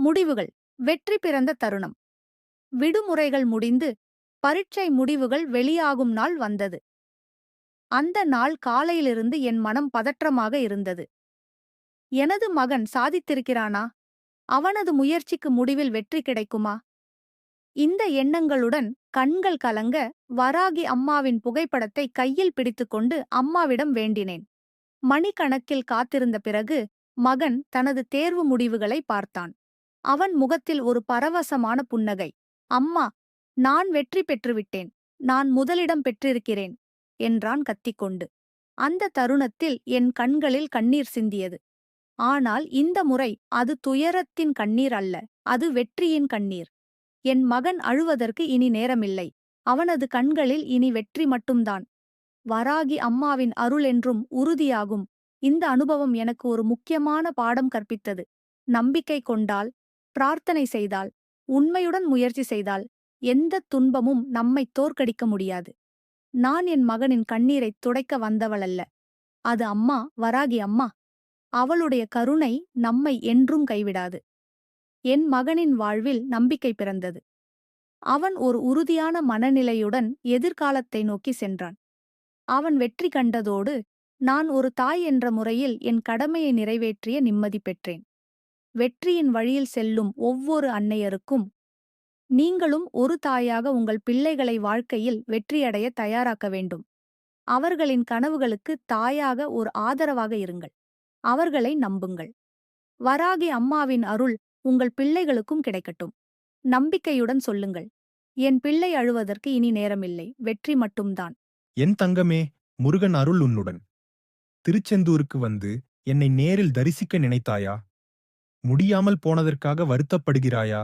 முடிவுகள் வெற்றி பிறந்த தருணம். விடுமுறைகள் முடிந்து பரீட்சை முடிவுகள் வெளியாகும் நாள் வந்தது. அந்த நாள் காலையிலிருந்து என் மனம் பதற்றமாக இருந்தது. எனது மகன் சாதித்திருக்கிறானா? அவனது முயற்சிக்கு முடிவில் வெற்றி கிடைக்குமா? இந்த எண்ணங்களுடன் கண்கள் கலங்க வராகி அம்மாவின் புகைப்படத்தை கையில் பிடித்துக்கொண்டு அம்மாவிடம் வேண்டினேன். மணிக்கணக்கில் காத்திருந்த பிறகு மகன் தனது தேர்வு முடிவுகளை பார்த்தான். அவன் முகத்தில் ஒரு பரவசமான புன்னகை. அம்மா நான் வெற்றி பெற்றுவிட்டேன். நான் முதலிடம் பெற்றிருக்கிறேன் என்றான் கத்திக்கொண்டு. அந்த தருணத்தில் என் கண்களில் கண்ணீர் சிந்தியது. ஆனால் இந்த முறை அது துயரத்தின் கண்ணீர் அல்ல அது வெற்றியின் கண்ணீர். என் மகன் அழுவதற்கு இனி நேரமில்லை. அவனது கண்களில் இனி வெற்றி மட்டும்தான். வராகி அம்மாவின் அருள் என்றும் உறுதியாகும். இந்த அனுபவம் எனக்கு ஒரு முக்கியமான பாடம் கற்பித்தது. நம்பிக்கை கொண்டால் பிரார்த்தனை செய்தால் உண்மையுடன் முயற்சி செய்தால் எந்த துன்பமும் நம்மை தோற்கடிக்க முடியாது. நான் என் மகனின் கண்ணீரைத் துடைக்க வந்தவளல்ல அது அம்மா வராகி அம்மா. அவளுடைய கருணை நம்மை என்றும் கைவிடாது. என் மகனின் வாழ்வில் நம்பிக்கை பிறந்தது. அவன் ஒரு உறுதியான மனநிலையுடன் எதிர்காலத்தை நோக்கி சென்றான். அவன் வெற்றி கண்டதோடு நான் ஒரு தாய் என்ற முறையில் என் கடமையை நிறைவேற்றிய நிம்மதி பெற்றேன். வெற்றியின் வழியில் செல்லும் ஒவ்வொரு அன்னையருக்கும் நீங்களும் ஒரு தாயாக உங்கள் பிள்ளைகளை வாழ்க்கையில் வெற்றியடைய தயாராக்க வேண்டும். அவர்களின் கனவுகளுக்கு தாயாக ஒரு ஆதரவாக இருங்கள். அவர்களை நம்புங்கள். வராகி அம்மாவின் அருள் உங்கள் பிள்ளைகளுக்கும் கிடைக்கட்டும். நம்பிக்கையுடன் சொல்லுங்கள். என் பிள்ளை அழுவதற்கு இனி நேரமில்லை. வெற்றி மட்டும்தான். என் தங்கமே முருகன் அருள் உன்னுடன். திருச்செந்தூருக்கு வந்து என்னை நேரில் தரிசிக்க நினைத்தாயா? முடியாமல் போனதற்காக வருத்தப்படுகிறாயா?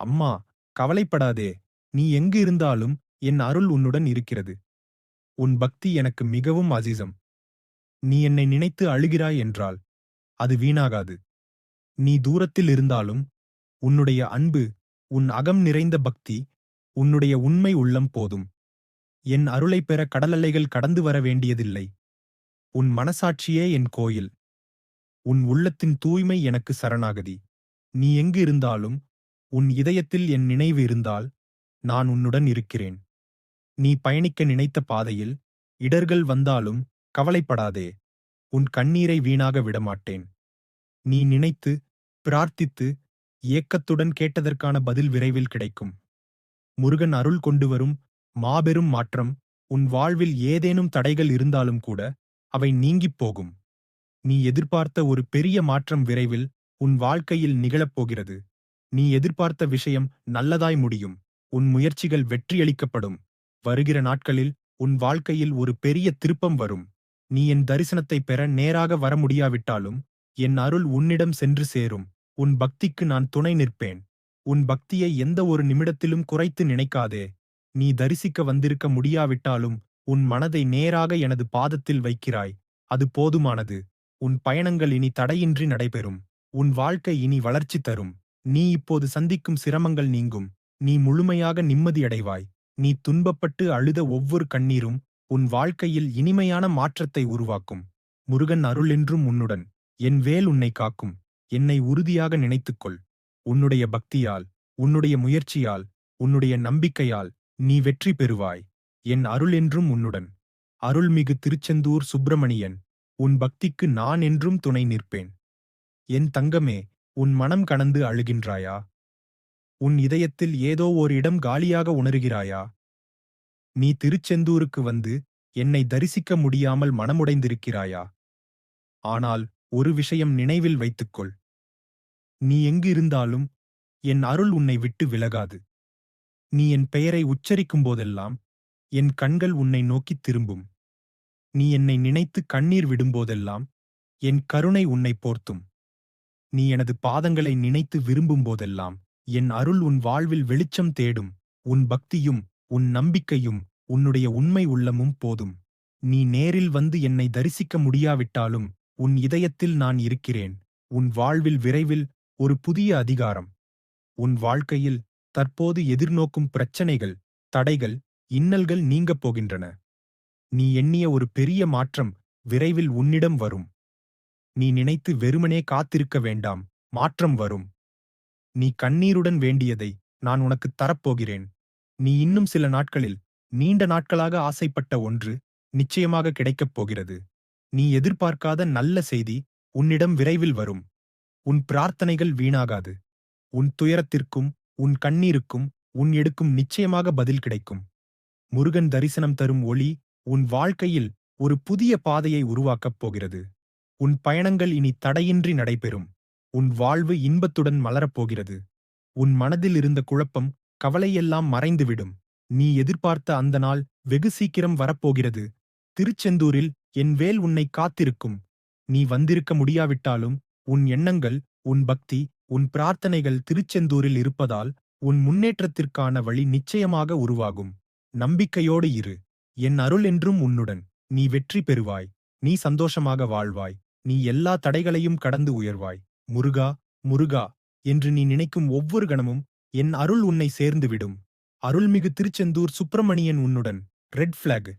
அம்மா கவலைப்படாதே. நீ எங்கு இருந்தாலும் என் அருள் உன்னுடன் இருக்கிறது. உன் பக்தி எனக்கு மிகவும் அசிசம். நீ என்னை நினைத்து அழுகிறாய் என்றால் அது வீணாகாது. நீ தூரத்தில் இருந்தாலும் உன்னுடைய அன்பு உன் அகம் நிறைந்த பக்தி உன்னுடைய உண்மை உள்ளம் போதும். என் அருளைப் பெற கடலலைகள் கடந்து வர வேண்டியதில்லை. உன் மனசாட்சியே என் கோயில். உன் உள்ளத்தின் தூய்மை எனக்கு சரணாகதி. நீ எங்கு இருந்தாலும் உன் இதயத்தில் என் நினைவு இருந்தால் நான் உன்னுடன் இருக்கிறேன். நீ பயணிக்க நினைத்த பாதையில் இடர்கள் வந்தாலும் கவலைப்படாதே. உன் கண்ணீரை வீணாக விடமாட்டேன். நீ நினைத்து பிரார்த்தித்து ஏக்கத்துடன் கேட்டதற்கான பதில் விரைவில் கிடைக்கும். முருகன் அருள் கொண்டு வரும் மாபெரும் மாற்றம் உன் வாழ்வில் ஏதேனும் தடைகள் இருந்தாலும் கூட அவை நீங்கிப் போகும். நீ எதிர்பார்த்த ஒரு பெரிய மாற்றம் விரைவில் உன் வாழ்க்கையில் நிகழப்போகிறது. நீ எதிர்பார்த்த விஷயம் நல்லதாய் முடியும். உன் முயற்சிகள் வெற்றியளிக்கப்படும். வருகிற நாட்களில் உன் வாழ்க்கையில் ஒரு பெரிய திருப்பம் வரும். நீ என் தரிசனத்தை பெற நேராக வர முடியாவிட்டாலும் என் அருள் உன்னிடம் சென்று சேரும். உன் பக்திக்கு நான் துணை நிற்பேன். உன் பக்தியை எந்த ஒரு நிமிடத்திலும் குறைத்து நினைக்காதே. நீ தரிசிக்க வந்திருக்க முடியாவிட்டாலும் உன் மனதை நேராக எனது பாதத்தில் வைக்கிறாய். அது போதுமானது. உன் பயணங்கள் இனி தடையின்றி நடைபெறும். உன் வாழ்க்கை இனி வளர்ச்சி தரும். நீ இப்போது சந்திக்கும் சிரமங்கள் நீங்கும். நீ முழுமையாக நிம்மதியடைவாய். நீ துன்பப்பட்டு அழுத ஒவ்வொரு கண்ணீரும் உன் வாழ்க்கையில் இனிமையான மாற்றத்தை உருவாக்கும். முருகன் அருளென்றும் உன்னுடன். என் வேல் உன்னை காக்கும். என்னை உறுதியாக நினைத்துக்கொள். உன்னுடைய பக்தியால் உன்னுடைய முயற்சியால் உன்னுடைய நம்பிக்கையால் நீ வெற்றி பெறுவாய். என் அருள் என்றும் உன்னுடன். அருள்மிகு திருச்செந்தூர் சுப்பிரமணியன். உன் பக்திக்கு நான் என்றும் துணை நிற்பேன். என் தங்கமே உன் மனம் கனந்து அழுகின்றாயா? உன் இதயத்தில் ஏதோ ஓர் இடம் காலியாக உணர்கிறாயா? நீ திருச்செந்தூருக்கு வந்து என்னை தரிசிக்க முடியாமல் மனமுடைந்திருக்கிறாயா? ஆனால் ஒரு விஷயம் நினைவில் வைத்துக்கொள். நீ எங்கிருந்தாலும் என் அருள் உன்னை விட்டு விலகாது. நீ என் பெயரை உச்சரிக்கும் போதெல்லாம் என் கண்கள் உன்னை நோக்கித் திரும்பும். நீ என்னை நினைத்து கண்ணீர் விடும்போதெல்லாம் என் கருணை உன்னை போர்த்தும். நீ எனது பாதங்களை நினைத்து விரும்பும்போதெல்லாம் என் அருள் உன் வாழ்வில் வெளிச்சம் தேடும் உன் பக்தியும் உன் நம்பிக்கையும் உன்னுடைய உண்மை உள்ளமும் போதும். நீ நேரில் வந்து என்னை தரிசிக்க முடியாவிட்டாலும் உன் இதயத்தில் நான் இருக்கிறேன். உன் வாழ்வில் விரைவில் ஒரு புதிய அதிகாரம். உன் வாழ்க்கையில் தற்போது எதிர்நோக்கும் பிரச்சனைகள் தடைகள் இன்னல்கள் நீங்கப் போகின்றன. நீ எண்ணிய ஒரு பெரிய மாற்றம் விரைவில் உன்னிடம் வரும். நீ நினைத்து வெறுமனே காத்திருக்க வேண்டாம் மாற்றம் வரும். நீ கண்ணீருடன் வேண்டியதை நான் உனக்குத் தரப்போகிறேன். நீ இன்னும் சில நாட்களில் நீண்ட நாட்களாக ஆசைப்பட்ட ஒன்று நிச்சயமாக கிடைக்கப் போகிறது. நீ எதிர்பார்க்காத நல்ல செய்தி உன்னிடம் விரைவில் வரும். உன் பிரார்த்தனைகள் வீணாகாது. உன் துயரத்திற்கும் உன் கண்ணீருக்கும் உன் எடுக்கும் நிச்சயமாக பதில் கிடைக்கும். முருகன் தரிசனம் தரும் ஒளி உன் வாழ்க்கையில் ஒரு புதிய பாதையை உருவாக்கப் போகிறது. உன் பயணங்கள் இனி தடையின்றி நடைபெறும். உன் வாழ்வு இன்பத்துடன் மலரப்போகிறது உன் மனதில் இருந்த குழப்பம் கவலையெல்லாம் மறைந்துவிடும். நீ எதிர்பார்த்த அந்த நாள் வெகு சீக்கிரம் வரப்போகிறது. திருச்செந்தூரில் என் வேல் உன்னை காத்திருக்கும். நீ வந்திருக்க முடியாவிட்டாலும் உன் எண்ணங்கள் உன் பக்தி உன் பிரார்த்தனைகள் திருச்செந்தூரில் இருப்பதால் உன் முன்னேற்றத்திற்கான வழி நிச்சயமாக உருவாகும். நம்பிக்கையோடு இரு. என் அருள் என்றும் உன்னுடன். நீ வெற்றி பெறுவாய். நீ சந்தோஷமாக வாழ்வாய். நீ எல்லா தடைகளையும் கடந்து உயர்வாய். முருகா முருகா என்று நீ நினைக்கும் ஒவ்வொரு கணமும் என் அருள் உன்னை சேர்ந்துவிடும் அருள்மிகு திருச்செந்தூர் சுப்பிரமணியன் உன்னுடன். Red flag.